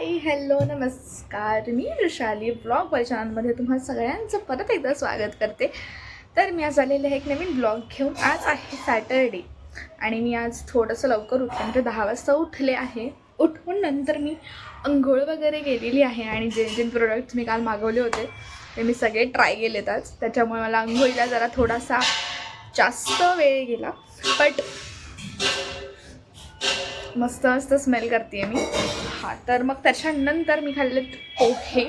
Hi hello नमस्कार. मी Vrushali blog चॅनलमध्ये तुम्हा सगळ्यांचं परत एकदा स्वागत करते. तर मी आज आलेले आहे एक नवीन ब्लॉग घेऊन. आज आहे सॅटरडे आणि मी आज थोडंसं लवकर उठले म्हणजे दहा वाजता उठले आहे. उठून नंतर मी अंघोळ वगैरे केलेली आहे आणि जे जे प्रोडक्ट्स मी काल मागवले होते ते मी सगळे ट्राय केलेत आज. त्याच्यामुळे मला अंघोळीला जरा थोडासा जास्त वेळ गेला. बट मस्त मस्त स्मेल करते मी. हां तर मग त्याच्यानंतर मी खाल्ले पोहे.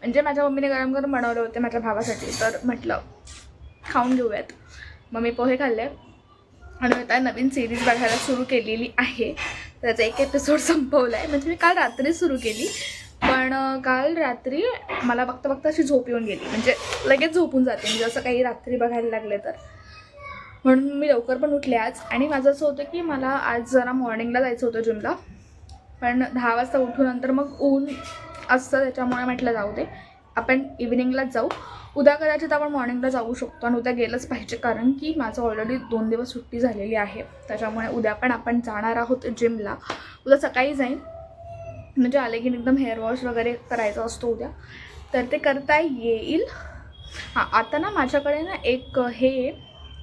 म्हणजे माझ्या मम्मीने गरम गरम बनवले होते माझ्या भावासाठी. तर म्हटलं खाऊन घेऊयात. मग मी पोहे खाल्ले. आणि आता नवीन सिरीज बघायला सुरू केलेली आहे. त्याचा एक एपिसोड संपवला आहे म्हणजे मी काल रात्री सुरू केली. पण काल रात्री मला बघता बघता अशी झोप येऊन गेली. म्हणजे लगेच झोपून जाते. म्हणजे असं काही रात्री बघायला लागले तर. म्हणून मी लवकर पण उठले आज. आणि माझं असं होतं की मला आज जरा मॉर्निंगला जायचं होतं जिमला पण दहा वाजता उठून नंतर मग ऊन असतं त्याच्यामुळे म्हटलं जाऊ दे. आपण इव्हिनिंगलाच जाऊ. उद्या कदाचित आपण मॉर्निंगला जाऊ शकतो आणि उद्या गेलंच पाहिजे. कारण की माझं ऑलरेडी दोन दिवस सुट्टी झालेली आहे. त्याच्यामुळे उद्या पण आपण जाणार आहोत जिमला उद्या सकाळी जाईन. म्हणजे आले की एकदम हेअर वॉश वगैरे करायचा असतो उद्या. तर ते करता येईल. हां आता ना माझ्याकडे ना एक हे आहे,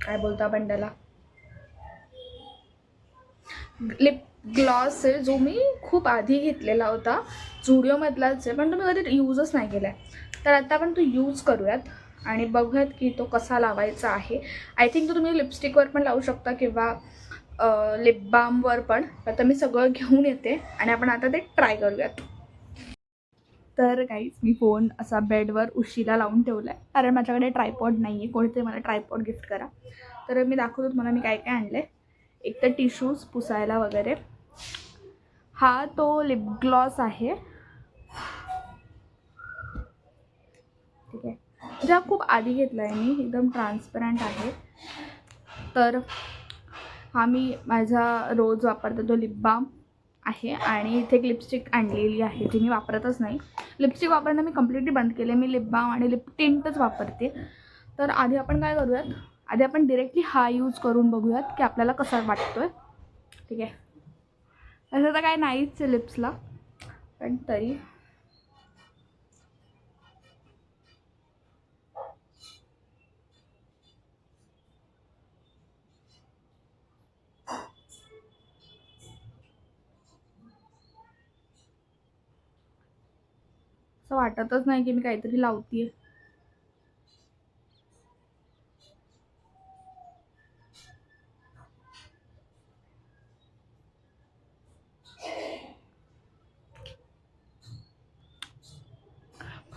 काय बोलतो आपण त्याला? लिप ग्लॉस आहे जो मी खूप आधी घेतलेला होता. झुडिओमधलाच आहे पण तो मी कधी यूजच नाही केला आहे तर आता आपण तो यूज करूयात आणि बघूयात की तो कसा लावायचा आहे. आय थिंक तो तुम्ही लिपस्टिकवर पण लावू शकता किंवा लिप बामवर पण. आता मी सगळं घेऊन येते आणि आपण आता ते ट्राय करूयात. तर काहीच मी फोन असा बेडवर उशीला लावून ठेवला आहे कारण माझ्याकडे ट्रायपॉड नाही आहे कोणीतरी मला ट्रायपॉड गिफ्ट करा. तर मी दाखवतो तुम्हाला मी काय काय आणलं आहे एक तर टिश्यूज पुसायला वगैरे. हा तो लिपग्लॉस आहे. ठीक आहे. म्हणजे हा खूप आधी घेतला आहे मी एकदम ट्रान्सपरंट आहे. तर हा मी माझा रोज वापरतो तो लिप बाम आहे आणि इथे एक लिपस्टिक आणलेली आहे जी मी वापरतच नाही. लिपस्टिक वापरणं मी कम्प्लिटली बंद केले मी लिप बाम आणि लिप टिंटच वापरते. तर आधी आपण काय करूयात? आधी आपण डिरेक्टली हा यूज करून बघूयात की आपल्याला कसा वाटतोय. ठीक आहे. तसं तर काय नाहीच आहे लिप्सला पण तरी. असं वाटतच नाही की मी काहीतरी लावतीये.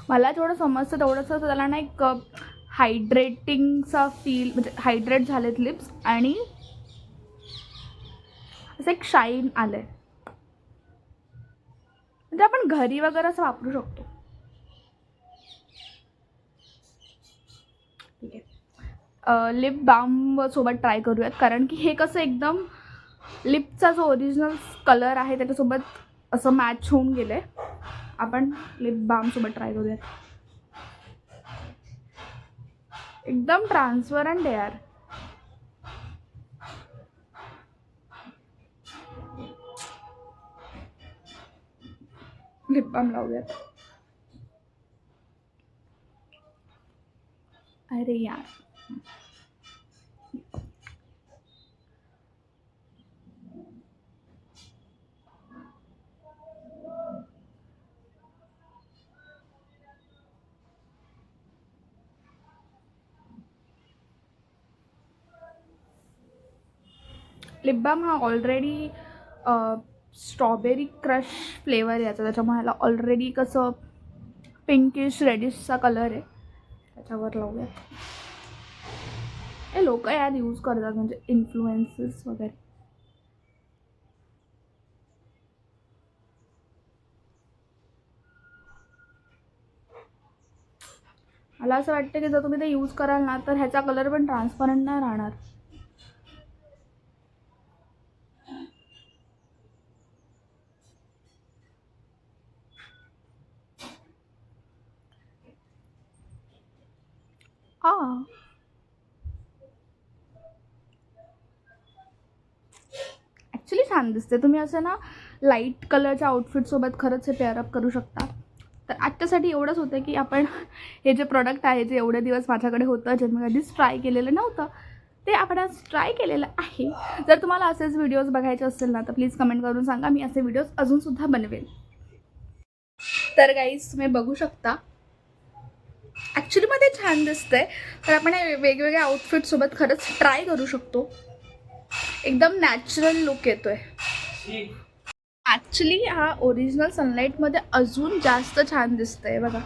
मला जेवढं समजतं तेवढंसं त्याला ना एक हायड्रेटिंगचा फील म्हणजे हायड्रेट झालेत लिप्स आणि असं एक शाईन आलंय. म्हणजे आपण घरी वगैरे असं वापरू शकतो. ठीक आहे. लिप बाम सोबत ट्राय करूयात. कारण की हे कसं एकदम लिपचा जो ओरिजिनल कलर आहे त्याच्यासोबत असं मॅच होऊन गेलं आहे आपण लिप बामसोबत ट्राय करूयात. एकदम ट्रान्सपरंट यार. लिप बाम लावूयात. अरे यार. लिप बाम हा ऑलरेडी स्ट्रॉबेरी क्रश फ्लेवर याचा. त्याच्यामुळे ह्याला ऑलरेडी कसं पिंकिश रेडिशचा कलर आहे. त्याच्यावर लावूयात. हे लोक यार यूज करतात म्हणजे इन्फ्लुएन्सेस वगैरे. मला असं वाटतं की जर तुम्ही ते यूज कराल ना तर ह्याचा कलर पण ट्रान्सपरंट नाही राहणार. हां. ॲक्च्युली छान दिसते तुम्ही असं ना लाइट कलरच्या आउटफिटसोबत खरंच हे पेअरअप करू शकता. तर आजच्यासाठी एवढंच होतं की आपण हे जे प्रॉडक्ट आहे जे एवढे दिवस माझ्याकडे होतं जे मी कधीच ट्राय केलेलं नव्हतं ते आपण आज ट्राय केलेलं आहे. जर तुम्हाला असेच व्हिडिओज बघायचे असतील ना तर प्लीज कमेंट करून सांगा. मी असे व्हिडिओज अजूनसुद्धा बनवेल तर गाईज तुम्ही बघू शकता. ॲक्च्युलीमध्ये छान दिसतंय. तर आपण हे वेगवेगळ्या आउटफिटसोबत खरंच ट्राय करू शकतो. एकदम नॅचरल लुक येतोय. ॲक्च्युली हा ओरिजिनल सनलाईटमध्ये अजून जास्त छान दिसतंय बघा.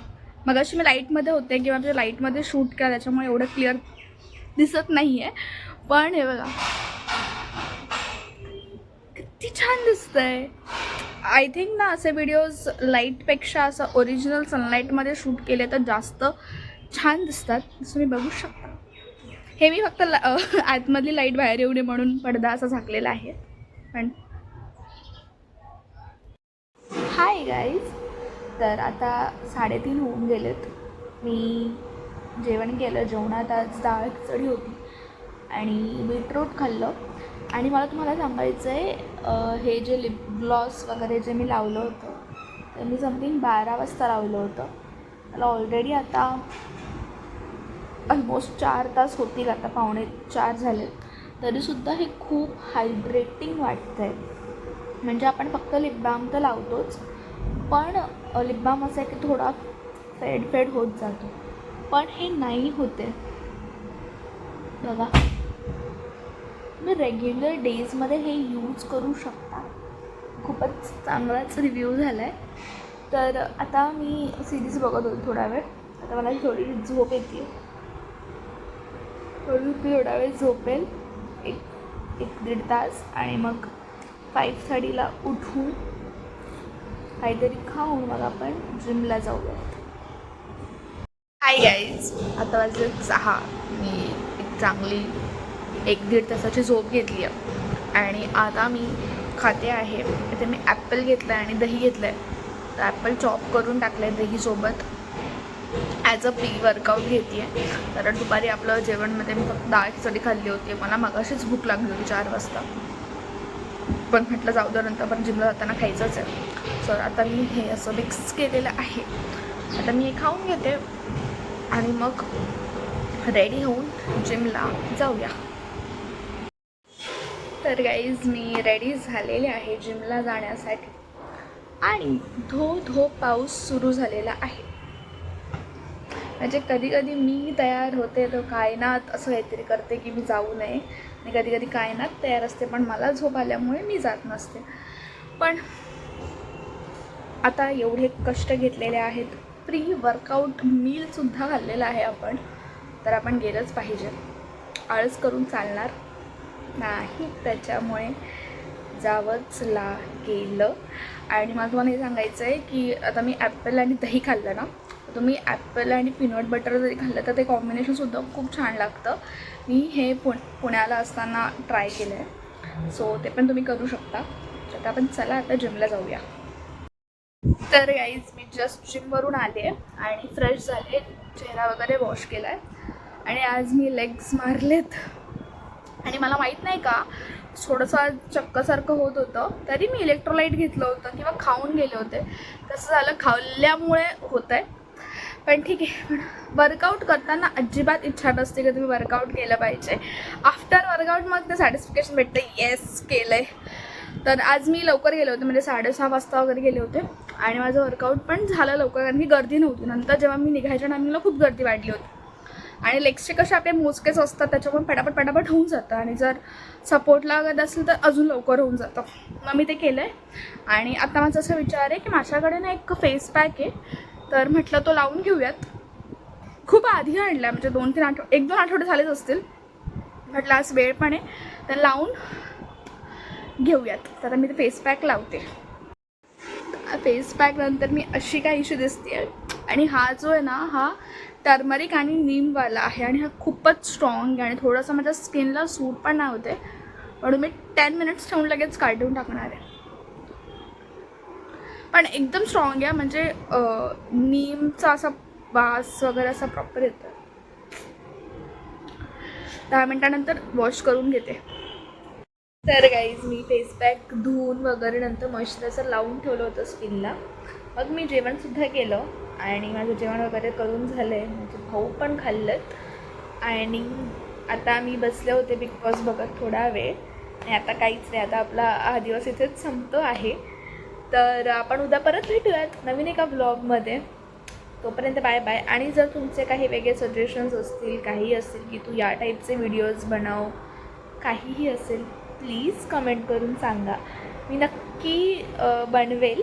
मग अशी मी लाईटमध्ये होते किंवा म्हणजे लाईटमध्ये शूट करा त्याच्यामुळे एवढं क्लिअर दिसत नाही आहे पण हे बघा. किती छान दिसतंय. आय थिंक ना असे व्हिडिओज लाईटपेक्षा असं ओरिजिनल सनलाईटमध्ये शूट केले तर जास्त छान दिसतात जसं मी बघू शकता. हे मी फक्त ला आतमधली लाइट बाहेर येऊ नये म्हणून पडदा असा झाकलेला आहे. पण हाय गाईज तर आता साडेतीन होऊन गेलेत. मी जेवण केलं जेवणात आज डाळ खिचडी होती आणि बीटरूट खाल्लं. आणि मला तुम्हाला सांगायचं आहे हे जे लिप ग्लॉस वगैरे जे मी लावलं होतं ते मी समथिंग बारा वाजता लावलं होतं. मला ऑलरेडी आता ऑलमोस्ट चार तास होतील आता पावणे चार झाले. तरीसुद्धा हे खूप हायड्रेटिंग वाटतं आहे म्हणजे आपण फक्त लिपबाम तर लावतोच पण लिपबाम असं आहे की थोडा फेड फेड होत जातो. पण हे नाही होते. बघा. तुम्ही रेग्युलर डेजमध्ये हे यूज करू शकता. खूपच चांगलाच रिव्ह्यू झाला आहे तर आता मी सिरीज बघत होते थोडा वेळ. आता मला थोडी झोप येते. थोडी थोडा वेळ झोपेल. एक एक दीड तास आणि मग फाईव्ह थर्टीला उठून काहीतरी खाऊन मग आपण जिमला जाऊया. हाय गाईज आता वाजले सहा. मी एक चांगली एक दीड तासाची झोप घेतली आहे. आणि आता मी खाते आहे. इथे मी ॲपल घेतलं आहे आणि दही घेतलं आहे तर ॲपल चॉप करून टाकलं आहे दहीसोबत ॲज अ प्री वर्कआउट घेते आहे कारण दुपारी आपलं जेवणमध्ये मी फक्त डाळ खिचडी खाल्ली होती. मला मगाशीच भूक लागली होती चार वाजता. पण म्हटलं जाऊ दे नंतर पण जिमला जाताना खायचंच आहे. सो आता मी हे असं मिक्स केलेलं आहे. आता मी हे खाऊन घेते. आणि मग रेडी होऊन जिमला जाऊया. तर गाईज मी रेडी झालेले आहे जिमला जाण्यासाठी. आणि धो धो पाऊस सुरू झालेला आहे. म्हणजे कधी कधी मी तयार होते तर कायनात असं काहीतरी करते की मी जाऊ नये. आणि कधी कधी कायनात तयार असते पण मला झोप आल्यामुळे मी जात नसते. पण आता एवढे कष्ट घेतलेले आहेत. प्री वर्कआउट मीलसुद्धा खाल्लेला आहे आपण. तर आपण गेलंच पाहिजे. आळस करून चालणार. नाही त्याच्यामुळे जावंच लागेलं आणि मला तुम्हाला हे सांगायचं आहे की आता मी ॲपल आणि दही खाल्लं ना तुम्ही ॲपल आणि पीनट बटर जरी खाल्लं तर ते कॉम्बिनेशनसुद्धा खूप छान लागतं. मी हे पुण पुण्याला असताना ट्राय केलं आहे सो ते पण तुम्ही करू शकता. तर आता आपण चला आता जिमला जाऊया. तर याईज मी जस्ट जिमवरून आले आणि फ्रेश झाले चेहरा वगैरे वॉश केला आहे आणि आज मी लेग्स मारलेत. आणि मला माहीत नाही का थोडंसं चक्कसारखं होत होतं तरी मी इलेक्ट्रोलाईट घेतलं होतं किंवा खाऊन गेले होते. तसं झालं खाल्ल्यामुळे होतं आहे पण ठीक आहे पण वर्कआउट करताना अजिबात इच्छा नसते की तुम्ही वर्कआउट केलं पाहिजे. आफ्टर वर्कआउट मग ते सॅटिस्फिकेशन भेटतं. येस केलं आहे तर आज मी लवकर गेले होते म्हणजे साडेसहा वाजता वगैरे गेले होते. आणि माझं वर्कआउट पण झालं लवकर कारण की गर्दी नव्हती. नंतर जेव्हा मी निघायच्या टायमिंगला खूप गर्दी वाढली होती. आणि लेग्सचे कसे आपले मोजकेच असतात त्याच्यामुळे पटापट पटापट होऊन जातं. आणि जर सपोर्ट लागत असेल तर अजून लवकर होऊन जातं. मग मी ते केलं आहे आणि आता माझा असा विचार आहे की माझ्याकडे ना एक फेस पॅक आहे. तर म्हटलं तो लावून घेऊयात. खूप आधी आणला म्हणजे दोन तीन आठवडे एक दोन आठवडे झालेच असतील. म्हटलं आज वेळ पण आहे. तर लावून घेऊयात. तर आता मी ते फेस पॅक लावते. फेस पॅकनंतर मी अशी काहीशी दिसते आणि हा जो आहे ना हा टर्मरिक आणि नीमवाला आहे आणि हा खूपच स्ट्रॉंग आहे आणि थोडंसं माझ्या स्किनला सूट पण नाही होते म्हणून मी टेन मिनिट्स ठेवून लगेच काढून टाकणार आहे. पण एकदम स्ट्रॉंग आहे म्हणजे नीमचा असा वास वगैरे असा प्रॉपर येतो दहा मिनटानंतर वॉश करून घेते. तर गाईज मी फेस पॅक धुवून वगैरे नंतर मॉइश्चरायझर लावून ठेवलं होतं स्किनला मग मी जेवणसुद्धा केलं. आणि माझं जेवण वगैरे करून झालं आहे म्हणजे भाऊ पण खाल्लं आणि आता मी बसले होते बिग बॉस बघत थोडा वेळ. आणि आता काहीच नाही आता आपला हा दिवस इथेच संपतो आहे. तर आपण उद्या परत भेटूयात नवीन एका ब्लॉगमध्ये. तोपर्यंत बाय बाय. आणि जर तुमचे काही वेगळे सजेशन्स असतील काही असतील की तू या टाईपचे व्हिडिओज बनव काहीही असेल प्लीज कमेंट करून सांगा. मी नक्की बनवेल.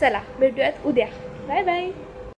चला भेटूयात उद्या. 拜拜。